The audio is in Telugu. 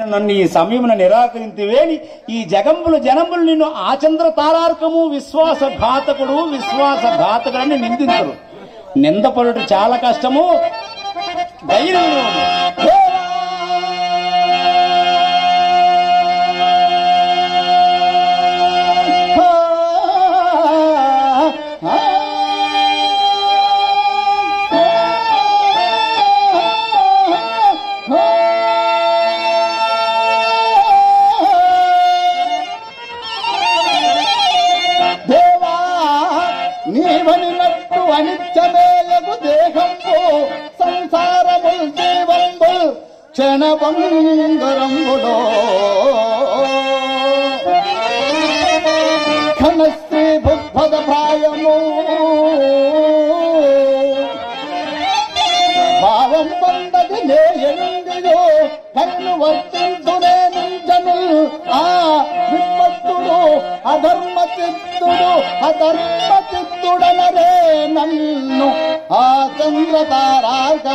నన్ను ఈ సమయమున నిరాకరింతివేని. ఈ జగంబులు జనంబులు నిన్ను ఆచంద్ర తారార్కము విశ్వాసఘాతకుడు విశ్వాసఘాతకుడు అని నిందించరు. నిందపడుట చాలా కష్టము. ధైర్యం నీవనినట్టు అనిత్యమేయగు దేహంబు సంసారముల్ జీవంబుల్ క్షణభంగరంబులో ఘనశ్రీ భుగ్భద ప్రాయము. భావం పొందది నే ఎందియో కన్ను వర్తింతునే నింజను ఆ విమ్మత్తుడు అధర్మ చిత్తుడు అధర్మ చిత్తుడు चंद्रतारा ग